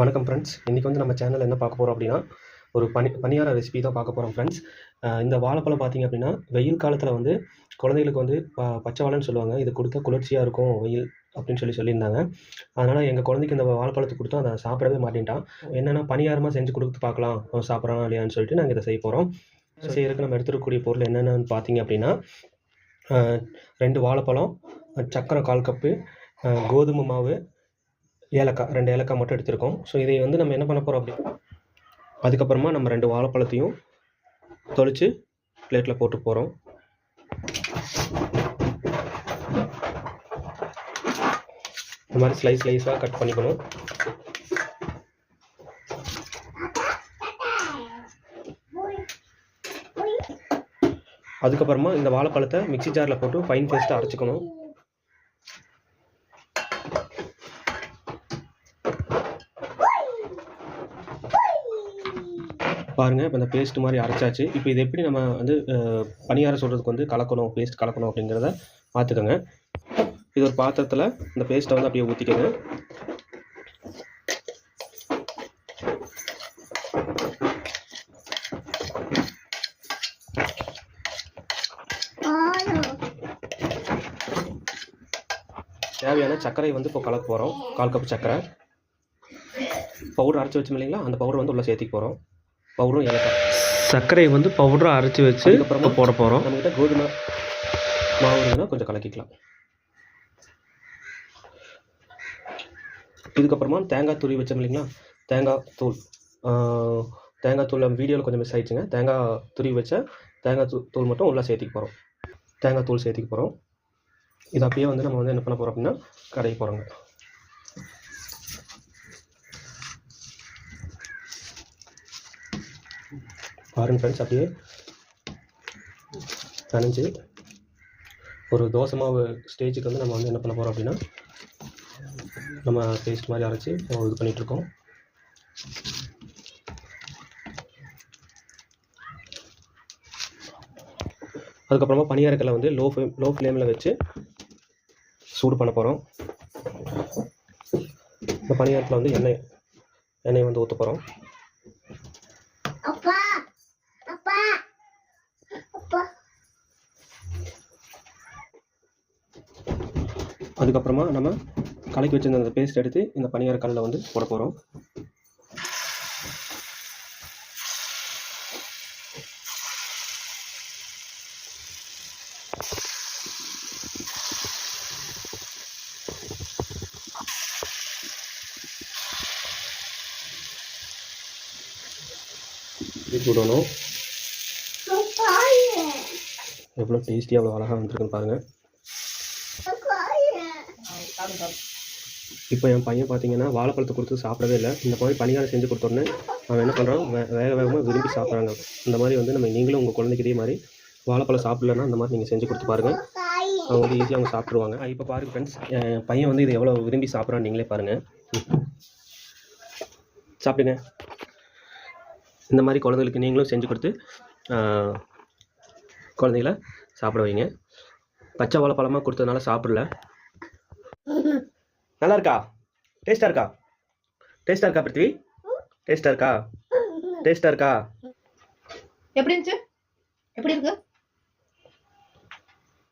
வணக்கம் ஃப்ரெண்ட்ஸ் இன்றைக்கி வந்து நம்ம சேனலில் என்ன பார்க்க போகிறோம் அப்படின்னா ஒரு பனி பனியார ரெசிபி தான் பார்க்க போகிறோம் ஃப்ரெண்ட்ஸ் இந்த வாழைப்பழம் பார்த்தீங்க அப்படின்னா வெயில் காலத்தில் வந்து குழந்தைகளுக்கு வந்து ப பச்சை வாழைன்னு சொல்லுவாங்க. இது கொடுத்தா குளிர்ச்சியாக இருக்கும் வெயில் அப்படின்னு சொல்லி சொல்லியிருந்தாங்க. அதனால் எங்கள் குழந்தைக்கு இந்த வாழைப்பழத்தை கொடுத்தோம் அதை சாப்பிடவே மாட்டேன்ட்டான். என்னென்னா பணியாரமாக செஞ்சு கொடுத்து பார்க்கலாம். சாப்பிட்றான் இல்லையான்னு சொல்லிட்டு நாங்கள் இதை செய்ய போகிறோம் செய்யறதுக்கு நம்ம எடுத்துருக்கக்கூடிய பொருள் என்னென்னு பார்த்தீங்க அப்படின்னா ரெண்டு வாழைப்பழம் சக்கரை கால் கப்பு கோதுமை மாவு ஏலக்காய் ரெண்டு ஏலக்காய் மட்டும் எடுத்திருக்கோம். ஸோ இதை வந்து நம்ம என்ன பண்ண போகிறோம் அப்படின்னா அதுக்கப்புறமா நம்ம ரெண்டு வாழைப்பழத்தையும் தொளித்து பிளேட்டில் போட்டு போகிறோம் இந்த மாதிரி ஸ்லைஸ் ஸ்லைஸாக கட் பண்ணிக்கணும். அதுக்கப்புறமா இந்த வாழைப்பழத்தை மிக்ஸி ஜாரில் போட்டு ஃபைன் பேஸ்ட்டாக அரைச்சிக்கணும். பாருங்கள் இப்போ இந்த பேஸ்ட் மாதிரி அரைச்சாச்சு. இப்போ இது எப்படி நம்ம வந்து பணியார பணியாரம் சொல்கிறதுக்கு வந்து கலக்கணும் பேஸ்ட் கலக்கணும் அப்படிங்கிறத பார்த்துக்கோங்க. இது ஒரு பாத்திரத்தில் இந்த பேஸ்ட்டை வந்து அப்படியே ஊற்றிக்கோங்க தேவையான சர்க்கரை வந்து இப்போ கலக்க போகிறோம் கால் கப் சர்க்கரை. பவுடர் அரைச்சி வச்சோம் இல்லைங்களா? அந்த பவுடர் வந்து உள்ளே சேர்த்திக்க போகிறோம் பவுடரும் ஏலக்காய் சர்க்கரையை வந்து பவுடராக அரைச்சி வச்சு அதுக்கப்புறமா போட போகிறோம் நம்மகிட்ட கோதுமை மாவு இருந்ததுன்னா கொஞ்சம் கலக்கிக்கலாம். இதுக்கப்புறமா தேங்காய் துருவி வச்சோம் இல்லைங்களா? தேங்காய் தூள். தேங்காய் தூள் வீடியோவில் கொஞ்சம் மிஸ் ஆயிடுச்சுங்க. தேங்காய் துருவி வச்ச தேங்காய் தூ தூள் மட்டும் உள்ளே சேர்த்திக்க போகிறோம் தேங்காய் தூள் சேர்த்திக்க போகிறோம் இது அப்படியே வந்து நம்ம வந்து என்ன பண்ண போகிறோம் அப்படின்னா கடைக்கு போகிறோங்க பாருங்கள் ஃப்ரெண்ட்ஸ் அப்படியே நனைஞ்சு ஒரு தோசை மாவு ஸ்டேஜுக்கு வந்து நம்ம வந்து என்ன பண்ண போகிறோம் அப்படின்னா நம்ம பேஸ்ட் மாதிரி அரைச்சி இது பண்ணிகிட்ருக்கோம் அதுக்கப்புறமா பனியாரக்கல்லை வந்து லோ ஃப்ளேம் லோ ஃப்ளேமில் வச்சு சூடு பண்ண போகிறோம் இந்த பனியாரத்தில் வந்து எண்ணெய் எண்ணெய் வந்து ஊற்ற போகிறோம் அதுக்கப்புறமா நம்ம கலக்கி வச்சிருந்த அந்த பேஸ்ட் எடுத்து இந்த பனியார கல்லில் வந்து போட போகிறோம் விடணும் எவ்வளோ டேஸ்டியாக அவ்வளோ அழகாக வந்திருக்குன்னு பாருங்கள் இப்போ என் பையன் பார்த்தீங்கன்னா வாழைப்பழத்தை கொடுத்து சாப்பிடவே இல்லை. இந்த மாதிரி பணியாரம் செஞ்சு கொடுத்தோன்னே அவன் என்ன பண்ணுறான் வே வேக வேகமாக விரும்பி சாப்பிட்றாங்க. இந்த மாதிரி வந்து நம்ம நீங்களும் உங்கள் குழந்தைக்கு இதே மாதிரி வாழைப்பழம் சாப்பிடலன்னா அந்த மாதிரி நீங்கள் செஞ்சு கொடுத்து பாருங்கள் அவங்க வந்து ஈஸியாக அவங்க சாப்பிட்ருவாங்க இப்போ பாருங்கள் ஃப்ரெண்ட்ஸ் என் பையன் வந்து இது எவ்வளோ விரும்பி சாப்பிட்றான்னு நீங்களே பாருங்கள் சாப்பிடுங்க. இந்த மாதிரி குழந்தைகளுக்கு நீங்களும் செஞ்சு கொடுத்து ஆஹ், குழந்தைகள சாப்பிட வைங்க. பச்சை வாழைப்பழமாக கொடுத்ததுனால சாப்பிடல. நல்லா இருக்கா டேஸ்டா இருக்கா டேஸ்டா இருக்கா பிருத்வி? டேஸ்டா இருக்கா டேஸ்டா இருக்கா எப்படி இருந்துச்சு? எப்படி இருக்கு?